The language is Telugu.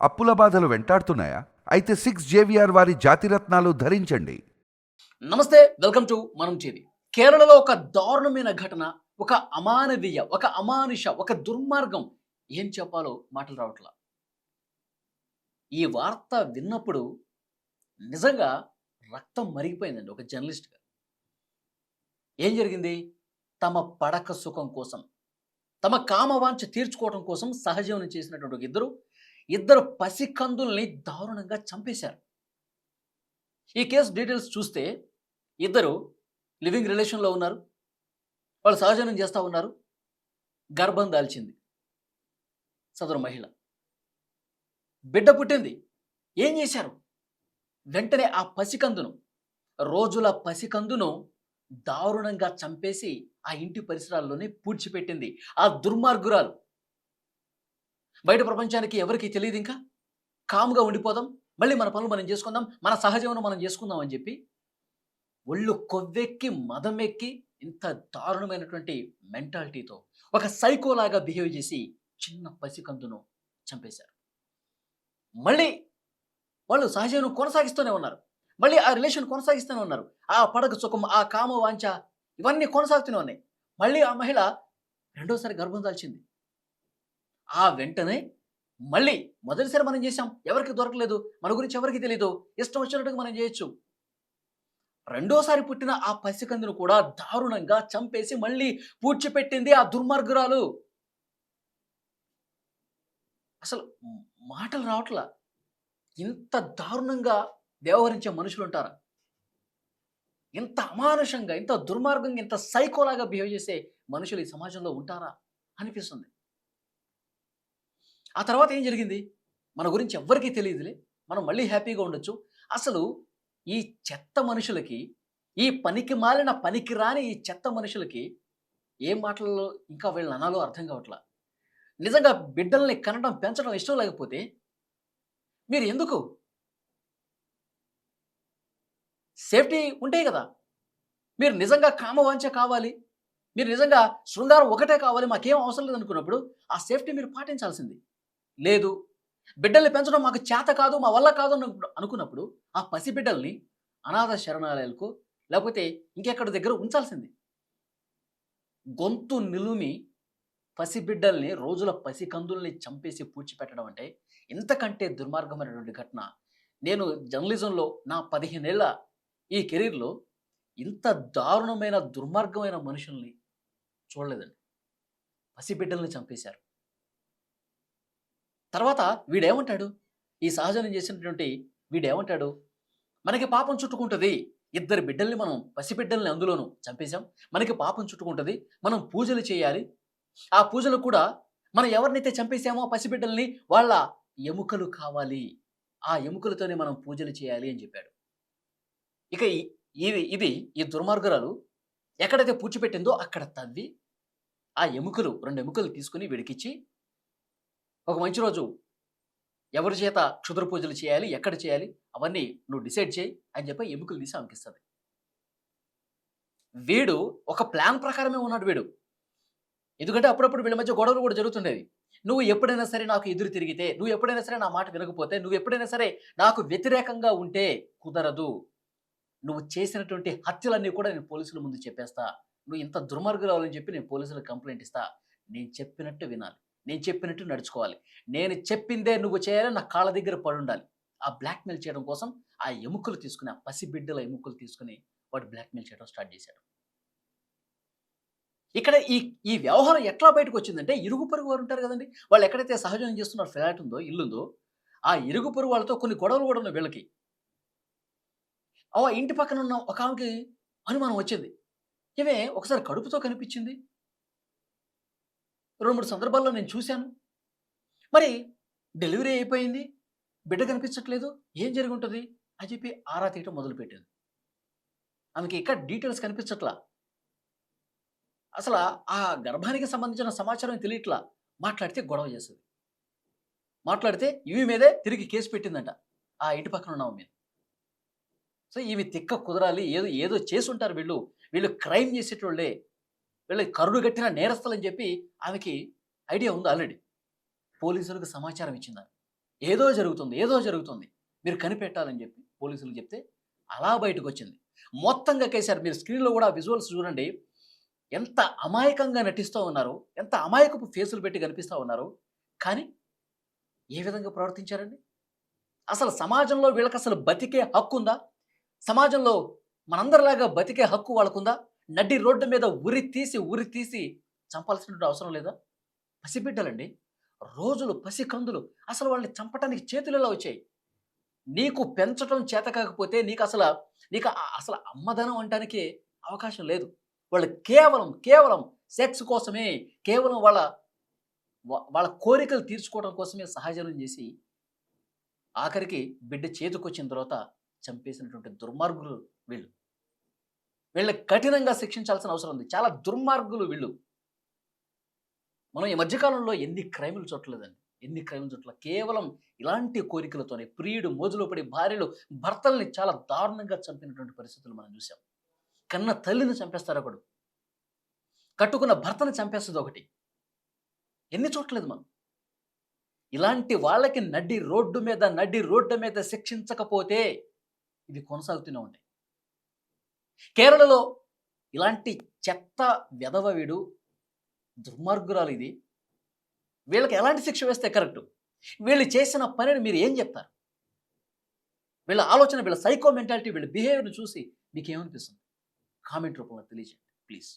అప్పుల బాధలు వెంటాడుతున్నాయా? అయితే సిక్స్ జేవిఆర్ వారి జాతిరత్నాలు ధరించండి. నమస్తే వెల్కమ్ టు మనం చేది కేరళలో ఒక దారుణమైన ఘటన ఒక అమానవీయ ఒక అమానుష ఒక దుర్మార్గం. ఏం చెప్పాలో మాటలు రావట్లా. ఈ వార్త విన్నప్పుడు నిజంగా రక్తం మరిగిపోయిందండి ఒక జర్నలిస్ట్గా ఏం జరిగింది? తమ పడక సుఖం కోసం తమ కామవాంఛ తీర్చుకోవడం కోసం సహజీవనం చేసినటువంటి ఒక ఇద్దరు ఇద్దరు పసికందుల్ని దారుణంగా చంపేశారు. ఈ కేసు డీటెయిల్స్ చూస్తే ఇద్దరు లివింగ్ రిలేషన్లో ఉన్నారు. వాళ్ళు సహజనం చేస్తూ ఉన్నారు. గర్భం దాల్చింది. సదరు మహిళ. బిడ్డ పుట్టింది. ఏం చేశారు? వెంటనే ఆ పసికందును రోజుల పసికందును దారుణంగా చంపేసి ఆ ఇంటి పరిసరాల్లోనే పూడ్చిపెట్టింది. ఆ దుర్మార్గురాలు. బయట ప్రపంచానికి ఎవరికి తెలియదు ఇంకా? కాముగా ఉండిపోదాం మళ్ళీ మన పనులు మనం చేసుకుందాం మన సహజీవనం మనం చేసుకుందాం అని చెప్పి ఒళ్ళు కొవ్వెక్కి మదం ఎక్కి ఇంత దారుణమైనటువంటి మెంటాలిటీతో ఒక సైకోలాగా బిహేవ్ చేసి చిన్న పసికందును చంపేశారు. మళ్ళీ వాళ్ళు సహజీవనం కొనసాగిస్తూనే ఉన్నారు. మళ్ళీ ఆ రిలేషన్ కొనసాగిస్తూనే ఉన్నారు. ఆ పడక సుఖం ఆ కామ వాంఛ ఇవన్నీ కొనసాగుతూనే ఉన్నాయి. మళ్ళీ ఆ మహిళ రెండోసారి గర్భం దాల్చింది. ఆ వెంటనే మళ్ళీ మొదటిసారి మనం చేసాం ఎవరికి దొరకలేదు? మన గురించి ఎవరికి తెలియదు ఇష్టం వచ్చినట్టుగా మనం చేయొచ్చు. రెండోసారి పుట్టిన ఆ పసికందును కూడా దారుణంగా చంపేసి మళ్ళీ పూడ్చిపెట్టింది ఆ దుర్మార్గురాలు. అసలు మాటలు రావట్లా? ఇంత దారుణంగా వ్యవహరించే మనుషులు ఉంటారా? ఇంత అమానుషంగా ఇంత దుర్మార్గంగా ఇంత సైకోలాగా బిహేవ్ చేసే మనుషులు ఈ సమాజంలో ఉంటారా? అనిపిస్తుంది. ఆ తర్వాత ఏం జరిగింది? మన గురించి ఎవ్వరికీ తెలియదులే. మనం మళ్ళీ హ్యాపీగా ఉండొచ్చు. అసలు ఈ చెత్త మనుషులకి ఈ పనికి మాలిన పనికి రాని ఈ చెత్త మనుషులకి ఏ మాటలలో ఇంకా వీళ్ళని అనాలో అర్థం కావట్లా? నిజంగా బిడ్డల్ని కనడం పెంచడం ఇష్టం లేకపోతే మీరు ఎందుకు? సేఫ్టీ ఉంటాయి కదా. మీరు నిజంగా కామవాంఛ కావాలి. మీరు నిజంగా శృంగారం ఒకటే కావాలి. మాకేం అవసరం లేదనుకున్నప్పుడు ఆ సేఫ్టీ మీరు పాటించాల్సింది. లేదు. బిడ్డల్ని పెంచడం మాకు చేత కాదు మా వల్ల కాదు అని అనుకున్నప్పుడు ఆ పసి బిడ్డల్ని అనాథ శరణాలయాలకు లేకపోతే ఇంకెక్కడ దగ్గర ఉంచాల్సింది. గొంతు నిలుమి పసిబిడ్డల్ని రోజుల పసి కందుల్ని చంపేసి పూడ్చిపెట్టడం అంటే ఇంతకంటే దుర్మార్గమైనటువంటి ఘటన. నేను జర్నలిజంలో నా పదిహేనేళ్ళ ఈ కెరీర్లో ఇంత దారుణమైన దుర్మార్గమైన మనుషుల్ని చూడలేదండి. పసిబిడ్డల్ని చంపేశారు. తర్వాత వీడేమంటాడు? ఈ సహజనం చేసినటువంటి వీడేమంటాడు? మనకి పాపం చుట్టుకుంటుంది. ఇద్దరు బిడ్డల్ని మనం పసిబిడ్డల్ని అందులోనూ చంపేశాం. మనకి పాపం చుట్టుకుంటుంది. మనం పూజలు చేయాలి. ఆ పూజలు కూడా మనం ఎవరినైతే చంపేశామో పసిబిడ్డల్ని వాళ్ళ ఎముకలు కావాలి. ఆ ఎముకలతోనే మనం పూజలు చేయాలి అని చెప్పాడు. ఇక ఇది ఇది ఈ దుర్మార్గురాలు ఎక్కడైతే పూడ్చిపెట్టిందో అక్కడ తవ్వి ఆ ఎముకలు రెండు ఎముకలు తీసుకుని విడికిచ్చి ఒక మంచి రోజు ఎవరి చేత క్షుద్ర పూజలు చేయాలి ఎక్కడ చేయాలి అవన్నీ నువ్వు డిసైడ్ చేయి అని చెప్పి ఎముకలు తీసి అంకిస్తుంది వీడు ఒక ప్లాన్ ప్రకారమే ఉన్నాడు వీడు. ఎందుకంటే అప్పుడప్పుడు వీళ్ళ మధ్య గొడవలు కూడా జరుగుతుండేవి. నువ్వు ఎప్పుడైనా సరే నాకు ఎదురు తిరిగితే నువ్వు ఎప్పుడైనా సరే నా మాట వినకపోతే నువ్వు ఎప్పుడైనా సరే నాకు వ్యతిరేకంగా ఉంటే కుదరదు. నువ్వు చేసినటువంటి హత్యలన్నీ కూడా నేను పోలీసుల ముందు చెప్పేస్తా. నువ్వు ఇంత దుర్మార్గురాలని చెప్పి నేను పోలీసులకు కంప్లైంట్ ఇస్తా. నేను చెప్పినట్టు వినాలి. నేను చెప్పినట్టు నడుచుకోవాలి. నేను చెప్పిందే నువ్వు చేయాలి నా కాళ్ళ దగ్గర పడి ఉండాలి. ఆ బ్లాక్మెయిల్ చేయడం కోసం ఆ ఎముకలు తీసుకుని ఆ పసిబిడ్డల ఎముకలు తీసుకుని వాడు బ్లాక్మెయిల్ చేయడం స్టార్ట్ చేశాడు. ఇక్కడ ఈ ఈ వ్యవహారం ఎట్లా బయటకు వచ్చిందంటే ఇరుగు పొరుగు వారు ఉంటారు కదండి. వాళ్ళు ఎక్కడైతే సహజం చేస్తున్నారు ఫ్లాట్ ఉందో ఇల్లుందో ఆ ఇరుగు పొరుగు వాళ్ళతో కొన్ని గొడవలు కూడా ఉన్నాయి వీళ్ళకి. ఆ ఇంటి పక్కన ఉన్న ఒక ఆమెకి అనుమానం వచ్చింది. ఇవే ఒకసారి కడుపుతో కనిపించింది? రెండు మూడు సందర్భాల్లో నేను చూశాను. మరి డెలివరీ అయిపోయింది. బిడ్డ కనిపించట్లేదు. ఏం జరిగి ఉంటుంది? అని చెప్పి ఆరా తీయటం మొదలుపెట్టింది ఆమెకి ఇక్కడ డీటెయిల్స్ కనిపించట్లా. అసలు ఆ గర్భానికి సంబంధించిన సమాచారం తెలియట్లా. మాట్లాడితే గొడవ చేస్తుంది మాట్లాడితే ఇవి మీదే తిరిగి కేసు పెట్టిందంట. ఆ ఇంటి పక్కన ఉన్న మీద. సో ఇవి తిక్క కుదరాలి. ఏదో ఏదో చేసి ఉంటారు వీళ్ళు. వీళ్ళు క్రైమ్ చేసేటోళ్ళే. వీళ్ళకి కరుడు కట్టిన నేరస్తులని చెప్పి ఆమెకి ఐడియా ఉంది ఆల్రెడీ. పోలీసులకు సమాచారం ఇచ్చింది ఆమె. ఏదో జరుగుతుంది ఏదో జరుగుతుంది. మీరు కనిపెట్టాలని చెప్పి పోలీసులు చెప్తే అలా బయటకు వచ్చింది మొత్తంగా కేసారు మీరు స్క్రీన్లో కూడా విజువల్స్ చూడండి. ఎంత అమాయకంగా నటిస్తూ ఉన్నారు ఎంత అమాయకపు ఫేసులు పెట్టి కనిపిస్తూ ఉన్నారు. కానీ ఏ విధంగా ప్రవర్తించారండి? అసలు సమాజంలో వీళ్ళకి అసలు బతికే హక్కు ఉందా సమాజంలో మనందరిలాగా బతికే హక్కు వాళ్ళకుందా? నడ్డి రోడ్డు మీద ఉరి తీసి ఉరి తీసి చంపాల్సినటువంటి అవసరం లేదా? పసిబిడ్డలండి. రోజులు పసికందులు అసలు వాళ్ళని చంపటానికి చేతులు ఎలా వచ్చాయి? నీకు పెంచటం చేత కాకపోతే నీకు అసలు నీకు అసలు అమ్మదనం అంటానికి అవకాశం లేదు. వాళ్ళు కేవలం కేవలం సెక్స్ కోసమే కేవలం వాళ్ళ వాళ్ళ కోరికలు తీర్చుకోవడం కోసమే సహజనం చేసి ఆఖరికి బిడ్డ చేతికొచ్చిన తర్వాత చంపేసినటువంటి దుర్మార్గులు వీళ్ళు. వీళ్ళని కఠినంగా శిక్షించాల్సిన అవసరం ఉంది. చాలా దుర్మార్గులు వీళ్ళు. మనం ఈ మధ్యకాలంలో ఎన్ని క్రైములు చూడలేదండి ఎన్ని క్రైములు చూడలే కేవలం ఇలాంటి కోరికలతోనే ప్రియుడు మోజులో పడి భార్యలు భర్తల్ని చాలా దారుణంగా చంపినటువంటి పరిస్థితులు మనం చూసాం కన్న తల్లిని చంపేస్తారు ఒకడు. కట్టుకున్న భర్తను చంపేస్తుంది ఒకటి. ఎన్ని చూడలేదు మనం. ఇలాంటి వాళ్ళకి నడ్డి రోడ్డు మీద నడ్డి రోడ్డు మీద శిక్షించకపోతే ఇది కొనసాగుతూనే ఉంటాయి కేరళలో ఇలాంటి చెత్త వెధవ వీడు దుర్మార్గురాలు ఇది. వీళ్ళకి ఎలాంటి శిక్ష వేస్తే కరెక్ట్? వీళ్ళు చేసిన పనిని మీరు ఏం చెప్తారు? వీళ్ళ ఆలోచన వీళ్ళ సైకో మెంటాలిటీ వీళ్ళ బిహేవియర్ని చూసి మీకు ఏమనిపిస్తుంది కామెంట్ రూపంలో తెలియజేయండి ప్లీజ్.